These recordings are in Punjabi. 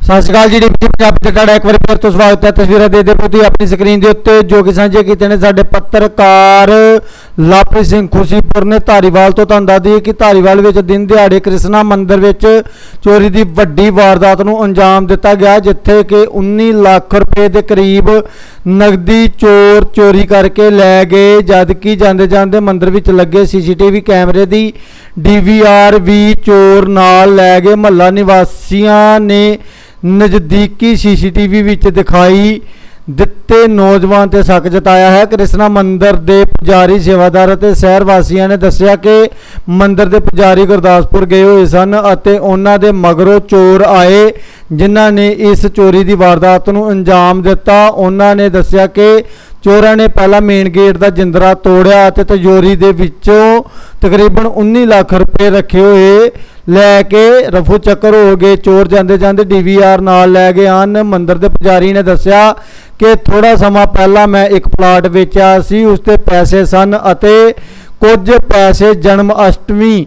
ਸਤਿ ਸ਼੍ਰੀ ਅਕਾਲ ਜੀ ਡੀਪੀ ਪੰਜਾਬੀ ਤੇ ਤੁਹਾਡਾ ਇੱਕ ਵਾਰੀ ਫਿਰ ਤੋਂ ਸਵਾਗਤ ਹੈ। ਤਸਵੀਰਾਂ ਦੇ ਦੇ ਤੁਸੀਂ ਆਪਣੀ ਸਕਰੀਨ ਦੇ ਉੱਤੇ, ਜੋ ਕਿ ਸਾਂਝੇ ਕੀਤੇ ਨੇ ਸਾਡੇ ਪੱਤਰਕਾਰ ਲਾਪਰੀ ਸਿੰਘ ਖੁਸ਼ੀਪੁਰ ਨੇ। ਧਾਰੀਵਾਲ ਤੋਂ ਤੁਹਾਨੂੰ ਦੱਸ ਦਈਏ ਕਿ ਧਾਰੀਵਾਲ ਵਿੱਚ ਦਿਨ ਦਿਹਾੜੇ ਕ੍ਰਿਸ਼ਨਾ ਮੰਦਿਰ ਵਿੱਚ ਚੋਰੀ ਦੀ ਵੱਡੀ ਵਾਰਦਾਤ ਨੂੰ ਅੰਜਾਮ ਦਿੱਤਾ ਗਿਆ, ਜਿੱਥੇ ਕਿ 19 ਲੱਖ ਰੁਪਏ ਦੇ ਕਰੀਬ ਨਗਦੀ ਚੋਰ ਚੋਰੀ ਕਰਕੇ ਲੈ ਗਏ, ਜਦ ਕਿ ਜਾਂਦੇ ਜਾਂਦੇ ਮੰਦਰ ਵਿੱਚ ਲੱਗੇ ਸੀਸੀਟੀਵੀ ਕੈਮਰੇ ਦੀ ਡੀਵੀਆਰ ਵੀ ਚੋਰ ਨਾਲ ਲੈ ਗਏ। ਮਹੱਲਾ ਨਿਵਾਸੀਆਂ ਨੇ ਨਜ਼ਦੀਕੀ ਸੀਸੀਟੀਵੀ ਵਿੱਚ ਦਿਖਾਈ ਦਿੱਤੇ ਨੌਜਵਾਨ ਤੇ ਸ਼ੱਕ ਜਤਾਇਆ ਹੈ ਕ੍ਰਿਸ਼ਨਾ ਮੰਦਿਰ ਦੇ ਪੁਜਾਰੀ ਸੇਵਾਦਾਰ ਅਤੇ ਸ਼ਹਿਰ ਵਾਸੀਆਂ ਨੇ ਦੱਸਿਆ ਕਿ ਮੰਦਿਰ ਦੇ ਪੁਜਾਰੀ ਗੁਰਦਾਸਪੁਰ ਗਏ ਹੋਏ ਸਨ ਅਤੇ ਉਹਨਾਂ ਦੇ ਮਗਰੋਂ ਚੋਰ ਆਏ, ਜਿਨ੍ਹਾਂ ਨੇ ਇਸ ਚੋਰੀ ਦੀ ਵਾਰਦਾਤ ਨੂੰ ਅੰਜਾਮ ਦਿੱਤਾ। ਉਹਨਾਂ ਨੇ ਦੱਸਿਆ ਕਿ ਚੋਰਾਂ ਨੇ ਪਹਿਲਾਂ ਮੇਨ ਗੇਟ ਦਾ ਜਿੰਦਰਾ ਤੋੜਿਆ ਅਤੇ ਤਜੋਰੀ ਦੇ ਵਿੱਚੋਂ ਤਕਰੀਬਨ 19 ਲੱਖ ਰੁਪਏ ਰੱਖੇ ਹੋਏ ਲੈ ਕੇ ਰਫੂ ਚੱਕਰ ਹੋ ਗਏ। ਚੋਰ ਜਾਂਦੇ ਜਾਂਦੇ ਡੀਵੀਆਰ ਨਾਲ ਲੈ ਗਏ ਹਨ। ਮੰਦਰ ਦੇ ਪੁਜਾਰੀ ਨੇ ਦੱਸਿਆ ਕਿ ਥੋੜਾ ਸਮਾਂ ਪਹਿਲਾਂ ਮੈਂ ਇੱਕ ਪਲਾਟ ਵੇਚਿਆ ਸੀ, ਉਸ ਤੇ ਪੈਸੇ ਸਨ ਅਤੇ ਕੁਝ ਪੈਸੇ ਜਨਮ ਅਸ਼ਟਮੀ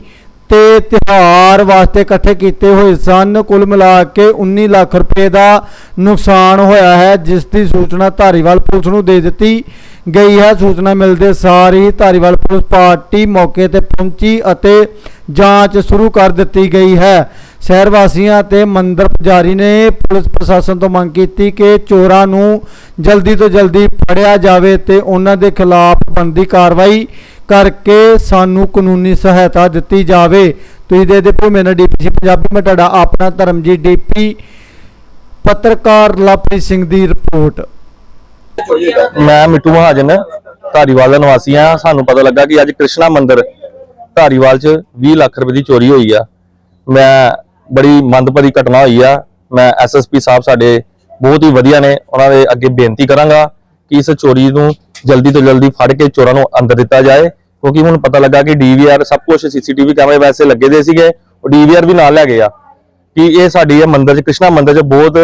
ਤੇ ਤਿਉਹਾਰ ਵਾਸਤੇ ਇਕੱਠੇ ਕੀਤੇ ਹੋਏ ਸਨ। ਕੁੱਲ ਮਿਲਾ ਕੇ 19 ਲੱਖ ਰੁਪਏ ਦਾ ਨੁਕਸਾਨ ਹੋਇਆ ਹੈ, ਜਿਸ ਦੀ ਸੂਚਨਾ ਧਾਰੀਵਾਲ ਪੁਲਿਸ ਨੂੰ ਦੇ ਦਿੱਤੀ ਗਈ ਹੈ। ਸੂਚਨਾ ਮਿਲਦੇ ਸਾਰ ਹੀ ਧਾਰੀਵਾਲ ਪੁਲਿਸ ਪਾਰਟੀ ਮੌਕੇ ਤੇ ਪਹੁੰਚੀ ਅਤੇ ਜਾਂਚ ਸ਼ੁਰੂ ਕਰ ਦਿੱਤੀ ਗਈ ਹੈ। ਸ਼ਹਿਰ ਵਾਸੀਆਂ ਤੇ ਮੰਦਰ ਪੁਜਾਰੀ ਨੇ ਪੁਲਿਸ ਪ੍ਰਸ਼ਾਸਨ ਤੋਂ ਮੰਗ ਕੀਤੀ ਕਿ ਚੋਰਾਂ ਨੂੰ ਜਲਦੀ ਤੋਂ ਜਲਦੀ ਫੜਿਆ ਜਾਵੇ ਤੇ ਉਹਨਾਂ ਦੇ ਖਿਲਾਫ ਬਣਦੀ ਕਾਰਵਾਈ ਕਰਕੇ ਸਾਨੂੰ ਕਾਨੂੰਨੀ ਸਹਾਇਤਾ ਦਿੱਤੀ ਜਾਵੇ। ਤੁਸੀਂ ਦੇ ਦੇ ਭੂਮੇ ਡੀਪੀਸੀ ਪੰਜਾਬੀ, ਮੈਂ ਤੁਹਾਡਾ ਆਪਣਾ ਧਰਮਜੀਤ ਡੀਪੀ, ਪੱਤਰਕਾਰ ਲਵਪ੍ਰੀਤ ਸਿੰਘ ਦੀ ਰਿਪੋਰਟ। ਮੈਂ ਮਿੱਟੂ ਮਹਾਜਨ, ਧਾਰੀਵਾਲ ਦਾ ਨਿਵਾਸੀ ਆ ਸਾਨੂੰ ਪਤਾ ਲੱਗਾ ਕਿ ਅੱਜ ਕ੍ਰਿਸ਼ਨਾ ਮੰਦਿਰ ਧਾਰੀਵਾਲ 'ਚ 20 ਲੱਖ ਰੁਪਏ ਦੀ ਚੋਰੀ ਹੋਈ ਆ। ਮੈਂ ਬੜੀ ਮੰਦਭਰੀ ਘਟਨਾ ਹੋਈ ਆ। ਮੈਂ ਐਸਐਸਪੀ ਸਾਹਿਬ ਸਾਡੇ ਬਹੁਤ ਹੀ ਵਧੀਆ ਨੇ, ਉਹਨਾਂ ਦੇ ਅੱਗੇ ਬੇਨਤੀ ਕਰਾਂਗਾ ਕਿ ਇਸ ਚੋਰੀ ਨੂੰ ਜਲਦੀ ਤੋਂ ਜਲਦੀ ਫੜ ਕੇ ਚੋਰਾਂ ਨੂੰ ਅੰਦਰ ਦਿੱਤਾ ਜਾਏ, ਕਿਉਂਕਿ ਹੁਣ ਪਤਾ ਲੱਗਾ ਕਿ ਡੀਵੀਆਰ ਸਭ ਕੁਝ ਸੀਸੀਟੀਵੀ ਕੈਮਰੇ ਵੈਸੇ ਲੱਗੇ ਦੇ ਸੀਗੇ, ਉਹ ਡੀਵੀਆਰ ਵੀ ਨਾਲ ਲੈ ਗਏ ਆ। ਕਿ ਇਹ ਸਾਡੀ ਇਹ ਮੰਦਿਰ 'ਚ, ਕ੍ਰਿਸ਼ਨਾ ਮੰਦਿਰ 'ਚ ਬਹੁਤ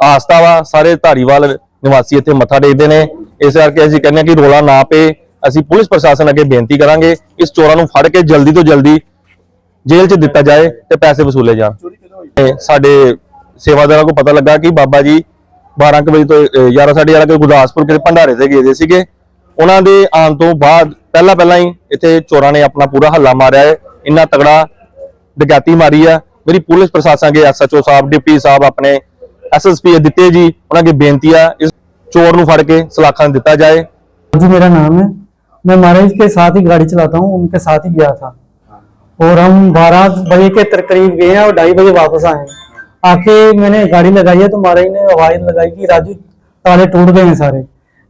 ਆਸਥਾ ਵਾ, ਸਾਰੇ ਧਾਰੀਵਾਲ ਨਿਵਾਸੀ ਇੱਥੇ ਮੱਥਾ ਟੇਕਦੇ ਨੇ। ਇਸ ਕਰਕੇ ਅਸੀਂ ਕਹਿੰਦੇ ਹਾਂ ਕਿ ਰੋਲਾ ਨਾ ਪਏ, ਅਸੀਂ ਪੁਲਿਸ ਪ੍ਰਸ਼ਾਸਨ ਅੱਗੇ ਬੇਨਤੀ ਕਰਾਂਗੇ, ਇਸ ਚੋਰਾਂ ਨੂੰ ਫੜ ਕੇ ਜਲਦੀ ਤੋਂ ਜਲਦੀ ਜੇਲ੍ਹ 'ਚ ਦਿੱਤਾ ਜਾਏ ਤੇ ਪੈਸੇ ਵਸੂਲੇ ਜਾਣ ਤੇ ਸਾਡੇ ਸੇਵਾਦਾਰਾਂ ਨੂੰ ਪਤਾ ਲੱਗਾ ਕਿ ਬਾਬਾ ਜੀ 12 ਕੁ ਵਜੇ ਤੋਂ 11 ਸਾਢੇ 11 ਕੇ ਗੁਰਦਾਸਪੁਰ ਕੇ ਭੰਡਾਰੇ ਤੇ ਗਏ ਦੇ ਸੀਗੇ ਉਹਨਾਂ ਦੇ ਆਉਣ ਤੋਂ ਬਾਅਦ ਪਹਿਲਾਂ ਪਹਿਲਾਂ ਹੀ ਇੱਥੇ ਚੋਰਾਂ ਨੇ ਆਪਣਾ ਪੂਰਾ ਹੱਲਾ ਮਾਰਿਆ ਹੈ ਇੰਨਾ ਤਗੜਾ ਡਕੈਤੀ ਮਾਰੀ ਆ ਮੇਰੀ ਪੁਲਿਸ ਪ੍ਰਸ਼ਾਸਨ ਦੇ ਐਸਐਚਓ ਸਾਹਿਬ ਡਿਪਟੀ ਸਾਹਿਬ ਆਪਣੇ ਐਸਐਸਪੀ ਦਿੱਤੇ ਜੀ ਉਹਨਾਂ ਅੱਗੇ ਬੇਨਤੀ ਆ ਇਸ ਚੋਰ ਨੂੰ ਫੜ ਕੇ ਸਲਾਖਾਂ ਦਿੱਤਾ ਜਾਏ जी मेरा नाम है मैं महाराज के साथ ही गाड़ी चलाता हूँ उनके साथ ही गया था और हम बारह बजे के करीब गए हैं और ढाई बजे वापस आए हैं। आके मैंने गाड़ी लगाई है तो महाराज ने आवाज़ लगाई कि राजू ताले टूट गए हैं सारे।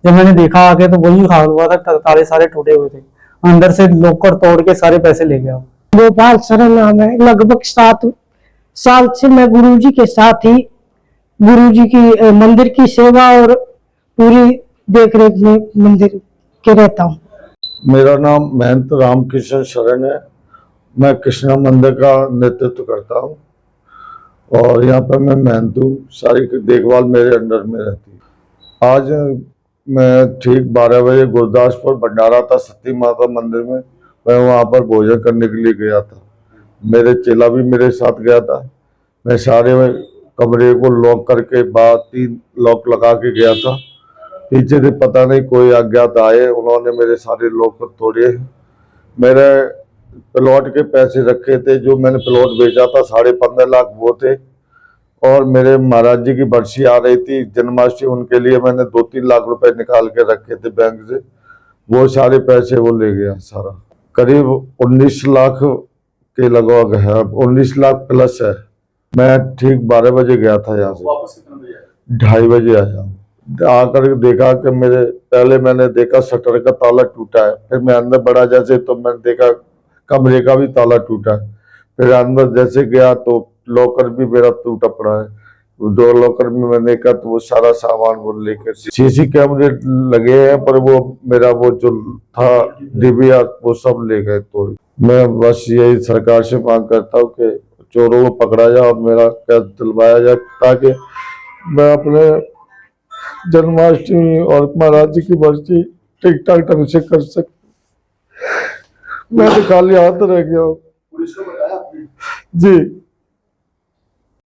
जब मैंने देखा आके तो वही हाल हुआ था ताले सारे टूटे हुए थे। अंदर से लॉकर तोड़ के सारे पैसे ले गया। गोपाल सरन नाम है लगभग सात साल से मैं गुरुजी के साथ ही गुरुजी की मंदिर की सेवा और पूरी देख रेख में मंदिर के रहता हूँ। मेरा नाम महंत रामकृष्ण शरण है। मैं कृष्णा मंदिर का नेतृत्व करता हूँ और यहाँ पर मैं महंत हूँ सारी देखभाल मेरे अंडर में रहती है। आज मैं ठीक बारह बजे गुरदासपुर भंडारा था, सती माता मंदिर में। मैं वहाँ पर भोजन करने के लिए गया था। मेरे चेला भी मेरे साथ गया था। मैं सारे कमरे को लॉक करके बाहर तीन लॉक लगा के गया था। पीछे से पता नहीं कोई अज्ञात आए, उन्होंने मेरे सारे लॉक तोड़े मेरे प्लॉट के पैसे रखे थे जो मैंने प्लॉट बेचा था साढ़े पंद्रह लाख वो थे। और मेरे महाराज जी की बरसी आ रही थी जन्माष्टमी उनके लिए मैंने दो तीन लाख रुपए निकाल के रखे थे बैंक से। वो सारे पैसे वो ले गया सारा। करीब उन्नीस लाख के लगभग है। उन्नीस लाख प्लस है। मैं ठीक बारह बजे गया था यहाँ से। ढाई बजे आया। आकर देखा कि मेरे पहले मैंने देखा शटर का ताला टूटा है। फिर मैं अंदर बढ़ा जैसे तो मैंने देखा कमरे का भी ताला टूटा। है फिर अंदर जैसे गया तो लॉकर भी मेरा टूटा पड़ा है। दो लॉकर में मैंने देखा तो वो सारा सामान वो लेकर सीसी कैमरे लगे हैं, पर वो मेरा वो जो था डिबिया वो सब ले गए तो मैं बस यही सरकार से मांग करता हूँ कि चोरों को पकड़ा जाए और मेरा कैद दिलवाया जाए, ताकि मैं अपने जन्माष्टमी और महाराज जी की बर्सी ठीक ठाक ढंग से कर सक ਮੈਂ ਤਾਂ ਖਾਲੀ ਹੱਥ ਰਹਿ ਗਿਆ। ਪੁਲਿਸ ਨੂੰ ਬੁਲਾਇਆ ਜੀ।